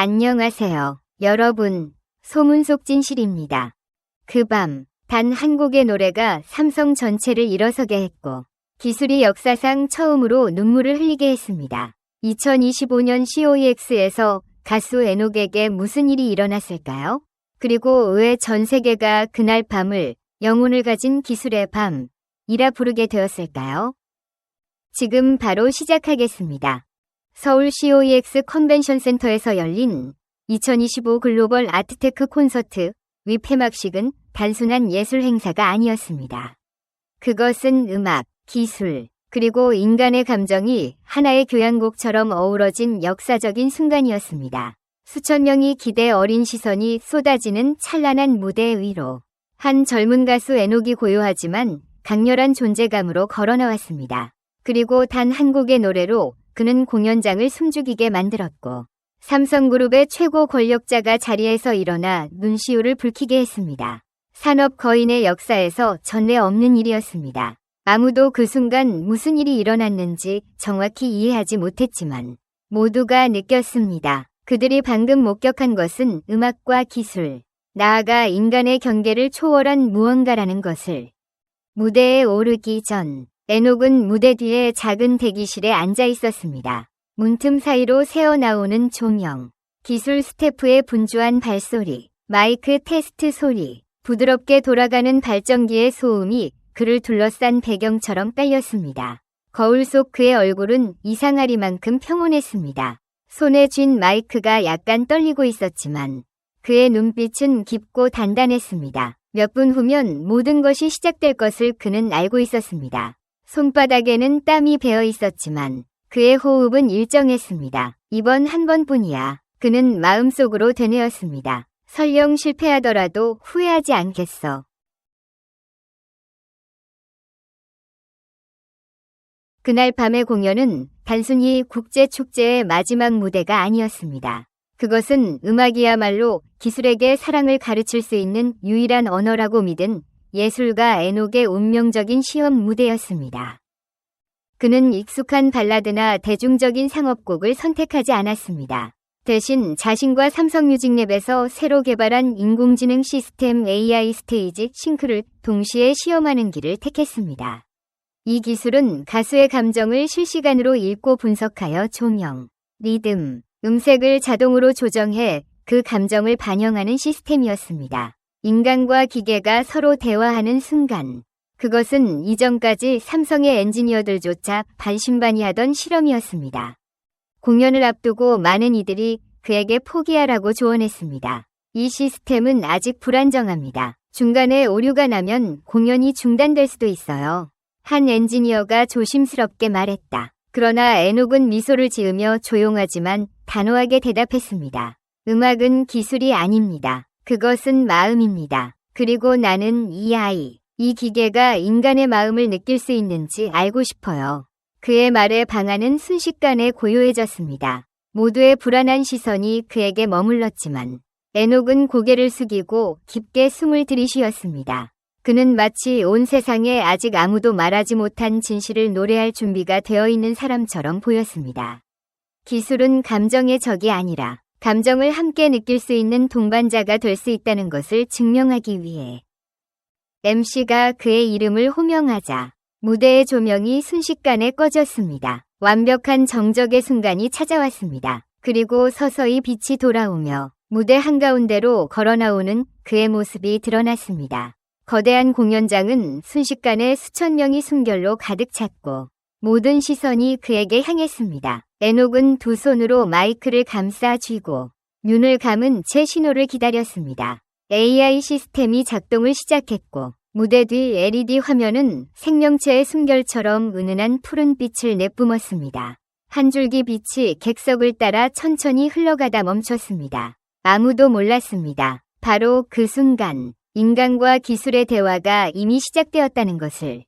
안녕하세요. 여러분, 소문 속 진실입니다. 그 밤, 단 한 곡의 노래가 삼성 전체를 일어서게 했고, 기술이 역사상 처음으로 눈물을 흘리게 했습니다. 2025년 COEX에서 가수 에녹에게 무슨 일이 일어났을까요? 그리고 왜 전 세계가 그날 밤을 영혼을 가진 기술의 밤이라 부르게 되었을까요? 지금 바로 시작하겠습니다. 서울 COEX 컨벤션 센터에서 열린 2025 글로벌 아트테크 콘서트 위 폐막식은 단순한 예술 행사가 아니었습니다. 그것은 음악, 기술, 그리고 인간의 감정이 하나의 교향곡처럼 어우러진 역사적인 순간이었습니다. 수천 명이 기대 어린 시선이 쏟아지는 찬란한 무대 위로 한 젊은 가수 에녹이 고요하지만 강렬한 존재감으로 걸어 나왔습니다. 그리고 단 한 곡의 노래로 그는 공연장을 숨죽이게 만들었고 삼성그룹의 최고 권력자가 자리에서 일어나 눈시울을 붉히게 했습니다. 산업 거인의 역사에서 전례 없는 일이었습니다. 아무도 그 순간 무슨 일이 일어났는지 정확히 이해하지 못했지만 모두가 느꼈습니다. 그들이 방금 목격한 것은 음악과 기술, 나아가 인간의 경계를 초월한 무언가라는 것을 무대에 오르기 전 에녹은 무대 뒤에 작은 대기실에 앉아 있었습니다. 문틈 사이로 새어나오는 조명, 기술 스태프의 분주한 발소리, 마이크 테스트 소리, 부드럽게 돌아가는 발전기의 소음이 그를 둘러싼 배경처럼 깔렸습니다. 거울 속 그의 얼굴은 이상하리만큼 평온했습니다. 손에 쥔 마이크가 약간 떨리고 있었지만 그의 눈빛은 깊고 단단했습니다. 몇 분 후면 모든 것이 시작될 것을 그는 알고 있었습니다. 손바닥에는 땀이 배어 있었지만 그의 호흡은 일정했습니다. 이번 한 번뿐이야. 그는 마음속으로 되뇌었습니다. 설령 실패하더라도 후회하지 않겠어. 그날 밤의 공연은 단순히 국제축제의 마지막 무대가 아니었습니다. 그것은 음악이야말로 기술에게 사랑을 가르칠 수 있는 유일한 언어라고 믿은 예술가 에녹의 운명적인 시험 무대였습니다. 그는 익숙한 발라드나 대중적인 상업곡을 선택하지 않았습니다. 대신 자신과 삼성뮤직랩에서 새로 개발한 인공지능 시스템 AI 스테이지 싱크를 동시에 시험하는 길을 택했습니다. 이 기술은 가수의 감정을 실시간으로 읽고 분석하여 조명, 리듬, 음색을 자동으로 조정해 그 감정을 반영하는 시스템이었습니다. 인간과 기계가 서로 대화하는 순간, 그것은 이전까지 삼성의 엔지니어들조차 반신반의하던 실험이었습니다. 공연을 앞두고 많은 이들이 그에게 포기하라고 조언했습니다. 이 시스템은 아직 불안정합니다. 중간에 오류가 나면 공연이 중단될 수도 있어요. 한 엔지니어가 조심스럽게 말했다. 그러나 에녹은 미소를 지으며 조용하지만 단호하게 대답했습니다. 음악은 기술이 아닙니다. 그것은 마음입니다. 그리고 나는 이 아이, 이 기계가 인간의 마음을 느낄 수 있는지 알고 싶어요. 그의 말에 방안은 순식간에 고요해졌습니다. 모두의 불안한 시선이 그에게 머물렀지만 에녹은 고개를 숙이고 깊게 숨을 들이쉬었습니다. 그는 마치 온 세상에 아직 아무도 말하지 못한 진실을 노래할 준비가 되어 있는 사람처럼 보였습니다. 기술은 감정의 적이 아니라 감정을 함께 느낄 수 있는 동반자가 될 수 있다는 것을 증명하기 위해 MC가 그의 이름을 호명하자 무대의 조명이 순식간에 꺼졌습니다. 완벽한 정적의 순간이 찾아왔습니다. 그리고 서서히 빛이 돌아오며 무대 한가운데로 걸어 나오는 그의 모습이 드러났습니다. 거대한 공연장은 순식간에 수천 명이 순결로 가득 찼고 모든 시선이 그에게 향했습니다. 에녹은 두 손으로 마이크를 감싸 쥐고 눈을 감은 채 신호를 기다렸습니다. AI 시스템이 작동을 시작했고 무대 뒤 LED 화면은 생명체의 숨결처럼 은은한 푸른 빛을 내뿜었습니다. 한 줄기 빛이 객석을 따라 천천히 흘러가다 멈췄습니다. 아무도 몰랐습니다. 바로 그 순간 인간과 기술의 대화가 이미 시작되었다는 것을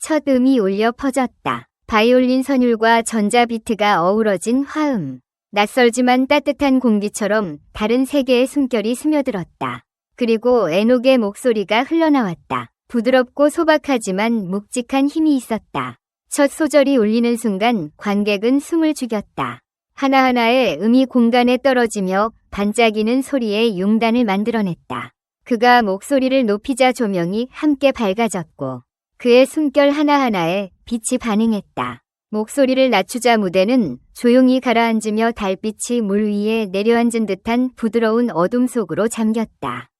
첫 음이 울려 퍼졌다. 바이올린 선율과 전자 비트가 어우러진 화음. 낯설지만 따뜻한 공기처럼 다른 세계의 숨결이 스며들었다. 그리고 에녹의 목소리가 흘러나왔다. 부드럽고 소박하지만 묵직한 힘이 있었다. 첫 소절이 울리는 순간 관객은 숨을 죽였다. 하나하나의 음이 공간에 떨어지며 반짝이는 소리에 융단을 만들어냈다. 그가 목소리를 높이자 조명이 함께 밝아졌고 그의 숨결 하나하나에 빛이 반응했다. 목소리를 낮추자 무대는 조용히 가라앉으며 달빛이 물 위에 내려앉은 듯한 부드러운 어둠 속으로 잠겼다.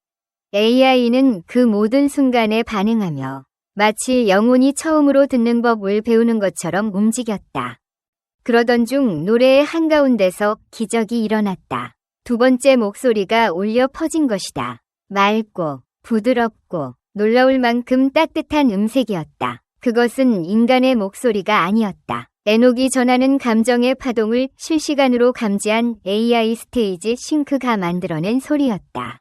AI는 그 모든 순간에 반응하며 마치 영혼이 처음으로 듣는 법을 배우는 것처럼 움직였다. 그러던 중 노래의 한가운데서 기적이 일어났다. 두 번째 목소리가 울려 퍼진 것이다. 맑고 부드럽고 놀라울 만큼 따뜻한 음색이었다. 그것은 인간의 목소리가 아니었다. 에녹이 전하는 감정의 파동을 실시간으로 감지한 AI 스테이지 싱크가 만들어낸 소리였다.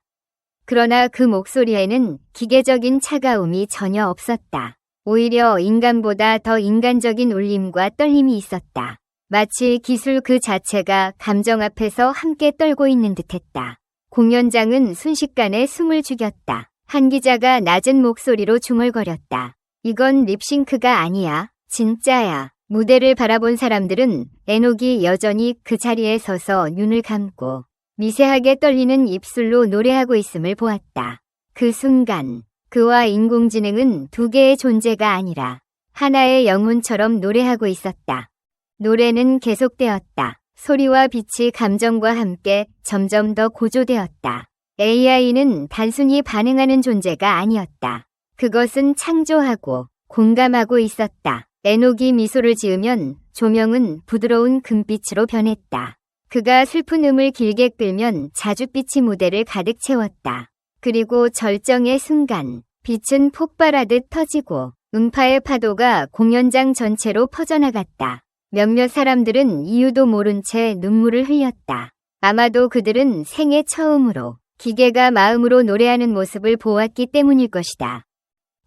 그러나 그 목소리에는 기계적인 차가움이 전혀 없었다. 오히려 인간보다 더 인간적인 울림과 떨림이 있었다. 마치 기술 그 자체가 감정 앞에서 함께 떨고 있는 듯했다. 공연장은 순식간에 숨을 죽였다. 한 기자가 낮은 목소리로 중얼거렸다. 이건 립싱크가 아니야. 진짜야. 무대를 바라본 사람들은 에녹이 여전히 그 자리에 서서 눈을 감고 미세하게 떨리는 입술로 노래하고 있음을 보았다. 그 순간 그와 인공지능은 두 개의 존재가 아니라 하나의 영혼처럼 노래하고 있었다. 노래는 계속되었다. 소리와 빛이 감정과 함께 점점 더 고조되었다. AI는 단순히 반응하는 존재가 아니었다. 그것은 창조하고 공감하고 있었다. 에녹이 미소를 지으면 조명은 부드러운 금빛으로 변했다. 그가 슬픈 음을 길게 끌면 자줏빛이 무대를 가득 채웠다. 그리고 절정의 순간 빛은 폭발하듯 터지고 음파의 파도가 공연장 전체로 퍼져나갔다. 몇몇 사람들은 이유도 모른 채 눈물을 흘렸다. 아마도 그들은 생애 처음으로 기계가 마음으로 노래하는 모습을 보았기 때문일 것이다.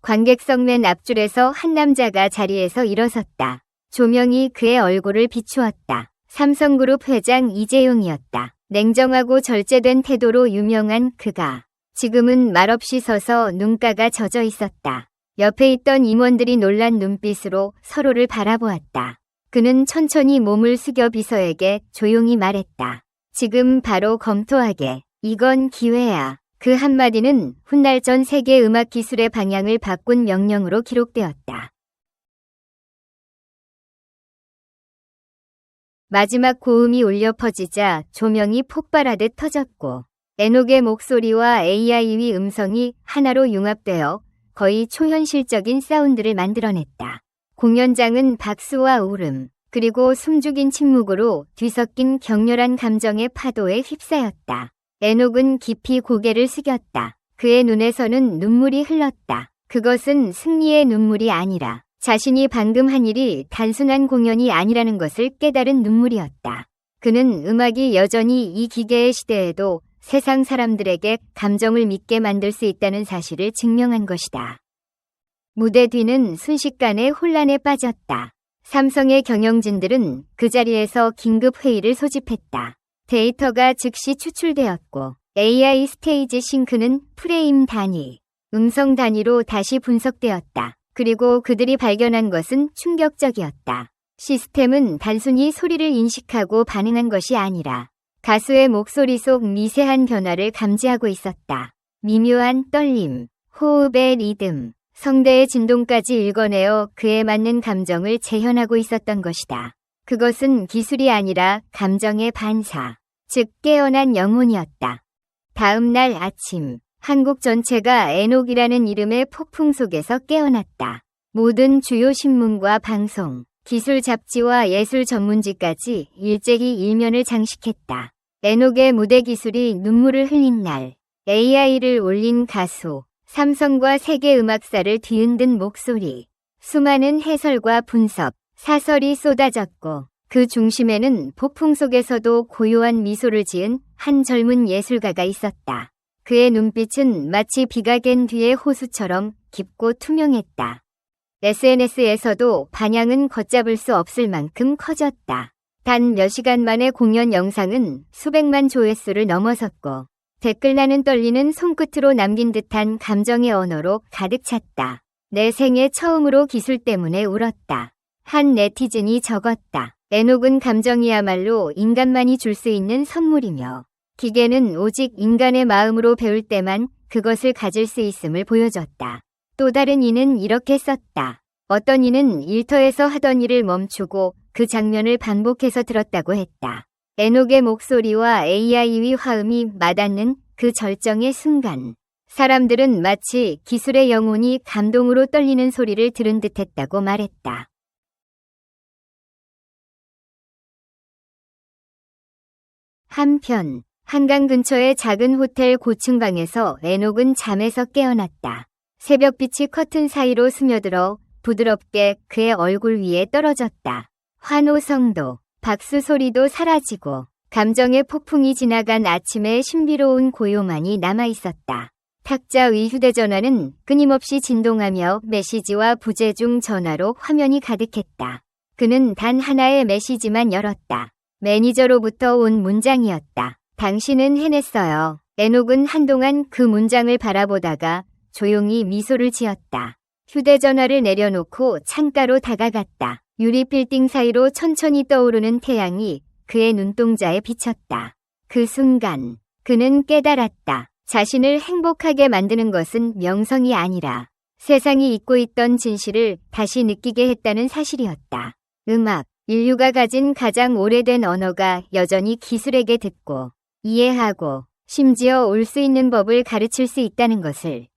관객석 맨 앞줄에서 한 남자가 자리에서 일어섰다. 조명이 그의 얼굴을 비추었다. 삼성그룹 회장 이재용이었다. 냉정하고 절제된 태도로 유명한 그가 지금은 말없이 서서 눈가가 젖어 있었다. 옆에 있던 임원들이 놀란 눈빛으로 서로를 바라보았다. 그는 천천히 몸을 숙여 비서에게 조용히 말했다. 지금 바로 검토하게. 이건 기회야. 그 한마디는 훗날 전 세계 음악 기술의 방향을 바꾼 명령으로 기록되었다. 마지막 고음이 울려 퍼지자 조명이 폭발하듯 터졌고 에녹의 목소리와 AI의 음성이 하나로 융합되어 거의 초현실적인 사운드를 만들어냈다. 공연장은 박수와 울음, 그리고 숨죽인 침묵으로 뒤섞인 격렬한 감정의 파도에 휩싸였다. 에녹은 깊이 고개를 숙였다. 그의 눈에서는 눈물이 흘렀다. 그것은 승리의 눈물이 아니라 자신이 방금 한 일이 단순한 공연이 아니라는 것을 깨달은 눈물이었다. 그는 음악이 여전히 이 기계의 시대에도 세상 사람들에게 감정을 믿게 만들 수 있다는 사실을 증명한 것이다. 무대 뒤는 순식간에 혼란에 빠졌다. 삼성의 경영진들은 그 자리에서 긴급 회의를 소집했다. 데이터가 즉시 추출되었고 AI 스테이지 싱크는 프레임 단위, 음성 단위로 다시 분석되었다. 그리고 그들이 발견한 것은 충격적이었다. 시스템은 단순히 소리를 인식하고 반응한 것이 아니라 가수의 목소리 속 미세한 변화를 감지하고 있었다. 미묘한 떨림, 호흡의 리듬, 성대의 진동까지 읽어내어 그에 맞는 감정을 재현하고 있었던 것이다. 그것은 기술이 아니라 감정의 반사. 즉 깨어난 영혼이었다. 다음 날 아침 한국 전체가 에녹이라는 이름의 폭풍 속에서 깨어났다. 모든 주요 신문과 방송, 기술 잡지와 예술 전문지까지 일제히 일면을 장식했다. 에녹의 무대 기술이 눈물을 흘린 날, AI를 올린 가수, 삼성과 세계 음악사를 뒤흔든 목소리, 수많은 해설과 분석, 사설이 쏟아졌고 그 중심에는 폭풍 속에서도 고요한 미소를 지은 한 젊은 예술가가 있었다. 그의 눈빛은 마치 비가 갠 뒤의 호수처럼 깊고 투명했다. SNS에서도 반향은 걷잡을 수 없을 만큼 커졌다. 단 몇 시간 만에 공연 영상은 수백만 조회수를 넘어섰고 댓글란은 떨리는 손끝으로 남긴 듯한 감정의 언어로 가득 찼다. 내 생애 처음으로 기술 때문에 울었다. 한 네티즌이 적었다. 에녹은 감정이야말로 인간만이 줄 수 있는 선물이며 기계는 오직 인간의 마음으로 배울 때만 그것을 가질 수 있음을 보여줬다. 또 다른 이는 이렇게 썼다. 어떤 이는 일터에서 하던 일을 멈추고 그 장면을 반복해서 들었다고 했다. 에녹의 목소리와 AI의 화음이 맞닿는 그 절정의 순간. 사람들은 마치 기술의 영혼이 감동으로 떨리는 소리를 들은 듯 했다고 말했다. 한편, 한강 근처의 작은 호텔 고층방에서 에녹은 잠에서 깨어났다. 새벽빛이 커튼 사이로 스며들어 부드럽게 그의 얼굴 위에 떨어졌다. 환호성도, 박수 소리도 사라지고 감정의 폭풍이 지나간 아침의 신비로운 고요만이 남아 있었다. 탁자의 휴대전화는 끊임없이 진동하며 메시지와 부재중 전화로 화면이 가득했다. 그는 단 하나의 메시지만 열었다. 매니저로부터 온 문장이었다. 당신은 해냈어요. 에녹은 한동안 그 문장을 바라보다가 조용히 미소를 지었다. 휴대전화를 내려놓고 창가로 다가갔다. 유리 빌딩 사이로 천천히 떠오르는 태양이 그의 눈동자에 비쳤다. 그 순간 그는 깨달았다. 자신을 행복하게 만드는 것은 명성이 아니라 세상이 잊고 있던 진실을 다시 느끼게 했다는 사실이었다. 음악, 인류가 가진 가장 오래된 언어가 여전히 기술에게 듣고 이해하고 심지어 올 수 있는 법을 가르칠 수 있다는 것을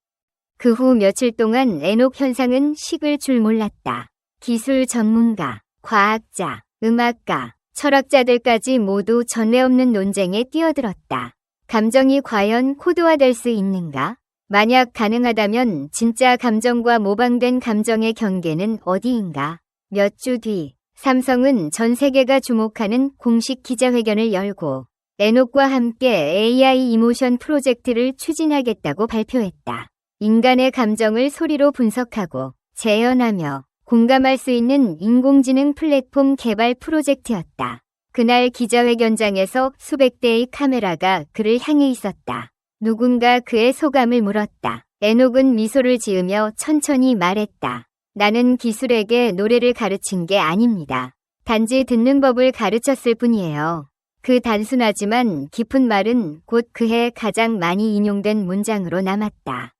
그 후 며칠 동안 에녹 현상은 식을 줄 몰랐다. 기술 전문가, 과학자, 음악가, 철학자들까지 모두 전례 없는 논쟁에 뛰어들었다. 감정이 과연 코드화될 수 있는가? 만약 가능하다면 진짜 감정과 모방된 감정의 경계는 어디인가? 몇 주 뒤, 삼성은 전 세계가 주목하는 공식 기자회견을 열고 에녹과 함께 AI 이모션 프로젝트를 추진하겠다고 발표했다. 인간의 감정을 소리로 분석하고 재현하며 공감할 수 있는 인공지능 플랫폼 개발 프로젝트였다. 그날 기자회견장에서 수백 대의 카메라가 그를 향해 있었다. 누군가 그의 소감을 물었다. 에녹은 미소를 지으며 천천히 말했다. 나는 기술에게 노래를 가르친 게 아닙니다. 단지 듣는 법을 가르쳤을 뿐이에요. 그 단순하지만 깊은 말은 곧 그해 가장 많이 인용된 문장으로 남았다.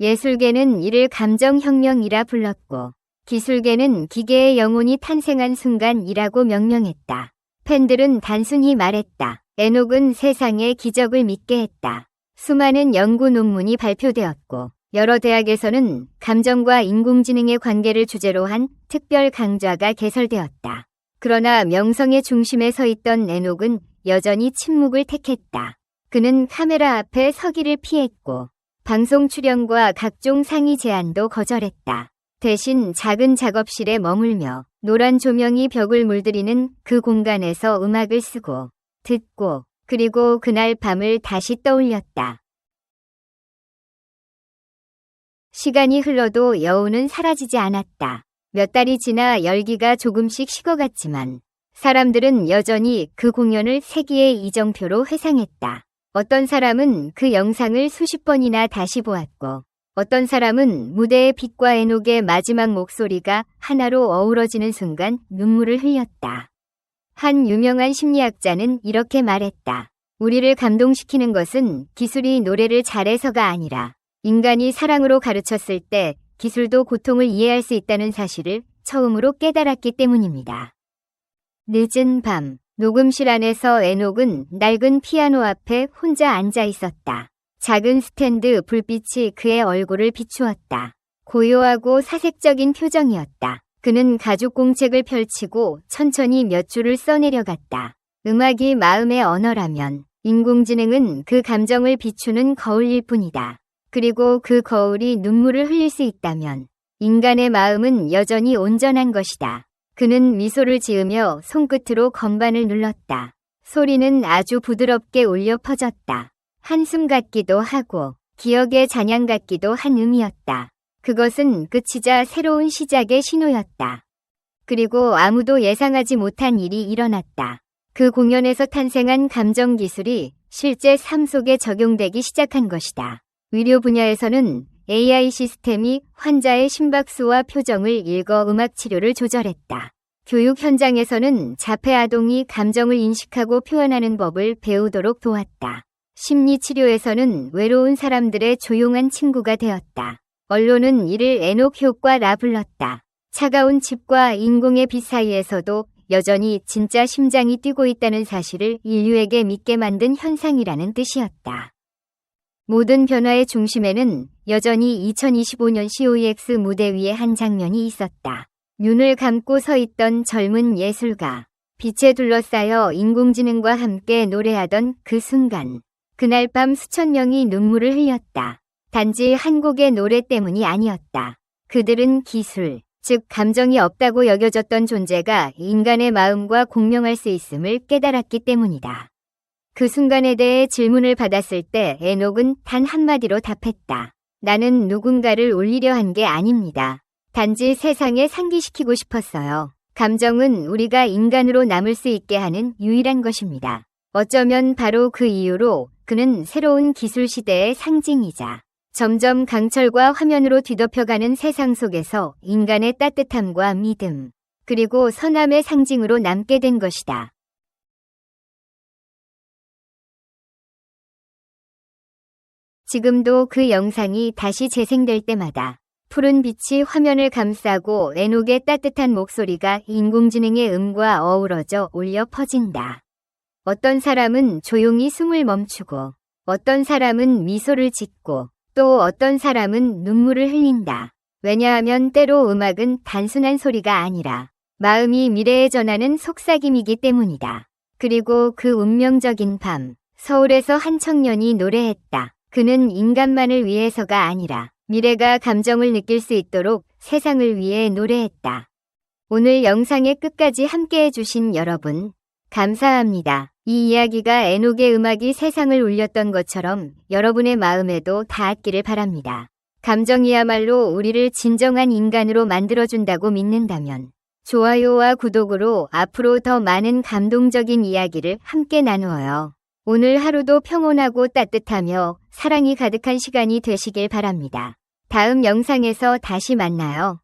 예술계는 이를 감정혁명이라 불렀고, 기술계는 기계의 영혼이 탄생한 순간이라고 명명했다. 팬들은 단순히 말했다. 에녹은 세상의 기적을 믿게 했다. 수많은 연구 논문이 발표되었고 여러 대학에서는 감정과 인공지능의 관계를 주제로 한 특별 강좌가 개설되었다. 그러나 명성의 중심에 서 있던 에녹은 여전히 침묵을 택했다. 그는 카메라 앞에 서기를 피했고 방송 출연과 각종 상의 제안도 거절했다. 대신 작은 작업실에 머물며 노란 조명이 벽을 물들이는 그 공간에서 음악을 쓰고 듣고 그리고 그날 밤을 다시 떠올렸다. 시간이 흘러도 여운은 사라지지 않았다. 몇 달이 지나 열기가 조금씩 식어갔지만 사람들은 여전히 그 공연을 세기의 이정표로 회상했다. 어떤 사람은 그 영상을 수십 번이나 다시 보았고 어떤 사람은 무대의 빛과 에녹의 마지막 목소리가 하나로 어우러지는 순간 눈물을 흘렸다. 한 유명한 심리학자는 이렇게 말했다. 우리를 감동시키는 것은 기술이 노래를 잘해서가 아니라 인간이 사랑으로 가르쳤을 때 기술도 고통을 이해할 수 있다는 사실을 처음으로 깨달았기 때문입니다. 늦은 밤, 녹음실 안에서 에녹은 낡은 피아노 앞에 혼자 앉아 있었다. 작은 스탠드 불빛이 그의 얼굴을 비추었다. 고요하고 사색적인 표정이었다. 그는 가죽 공책을 펼치고 천천히 몇 줄을 써내려갔다. 음악이 마음의 언어라면 인공지능은 그 감정을 비추는 거울일 뿐이다. 그리고 그 거울이 눈물을 흘릴 수 있다면 인간의 마음은 여전히 온전한 것이다. 그는 미소를 지으며 손끝으로 건반을 눌렀다. 소리는 아주 부드럽게 울려 퍼졌다. 한숨 같기도 하고 기억의 잔향 같기도 한 음이었다. 그것은 끝이자 새로운 시작의 신호였다. 그리고 아무도 예상하지 못한 일이 일어났다. 그 공연에서 탄생한 감정 기술이 실제 삶 속에 적용되기 시작한 것이다. 의료 분야에서는 AI 시스템이 환자의 심박수와 표정을 읽어 음악 치료를 조절했다. 교육 현장에서는 자폐 아동이 감정을 인식하고 표현하는 법을 배우도록 도왔다. 심리 치료에서는 외로운 사람들의 조용한 친구가 되었다. 언론은 이를 에녹 효과라 불렀다. 차가운 칩과 인공의 빛 사이에서도 여전히 진짜 심장이 뛰고 있다는 사실을 인류에게 믿게 만든 현상이라는 뜻이었다. 모든 변화의 중심에는 여전히 2025년 COEX 무대 위에 한 장면이 있었다. 눈을 감고 서 있던 젊은 예술가. 빛에 둘러싸여 인공지능과 함께 노래하던 그 순간. 그날 밤 수천 명이 눈물을 흘렸다. 단지 한 곡의 노래 때문이 아니었다. 그들은 기술, 즉 감정이 없다고 여겨졌던 존재가 인간의 마음과 공명할 수 있음을 깨달았기 때문이다. 그 순간에 대해 질문을 받았을 때 에녹은 단 한마디로 답했다. 나는 누군가를 울리려 한 게 아닙니다. 단지 세상에 상기시키고 싶었어요. 감정은 우리가 인간으로 남을 수 있게 하는 유일한 것입니다. 어쩌면 바로 그 이유로 그는 새로운 기술 시대의 상징이자 점점 강철과 화면으로 뒤덮여가는 세상 속에서 인간의 따뜻함과 믿음, 그리고 선함의 상징으로 남게 된 것이다. 지금도 그 영상이 다시 재생될 때마다 푸른 빛이 화면을 감싸고 에녹의 따뜻한 목소리가 인공지능의 음과 어우러져 울려 퍼진다. 어떤 사람은 조용히 숨을 멈추고, 어떤 사람은 미소를 짓고, 또 어떤 사람은 눈물을 흘린다. 왜냐하면 때로 음악은 단순한 소리가 아니라 마음이 미래에 전하는 속삭임이기 때문이다. 그리고 그 운명적인 밤, 서울에서 한 청년이 노래했다. 그는 인간만을 위해서가 아니라 미래가 감정을 느낄 수 있도록 세상을 위해 노래했다. 오늘 영상의 끝까지 함께 해 주신 여러분, 감사합니다. 이 이야기가 에녹의 음악이 세상을 울렸던 것처럼 여러분의 마음에도 닿았기를 바랍니다. 감정이야말로 우리를 진정한 인간으로 만들어준다고 믿는다면 좋아요와 구독으로 앞으로 더 많은 감동적인 이야기를 함께 나누어요. 오늘 하루도 평온하고 따뜻하며 사랑이 가득한 시간이 되시길 바랍니다. 다음 영상에서 다시 만나요.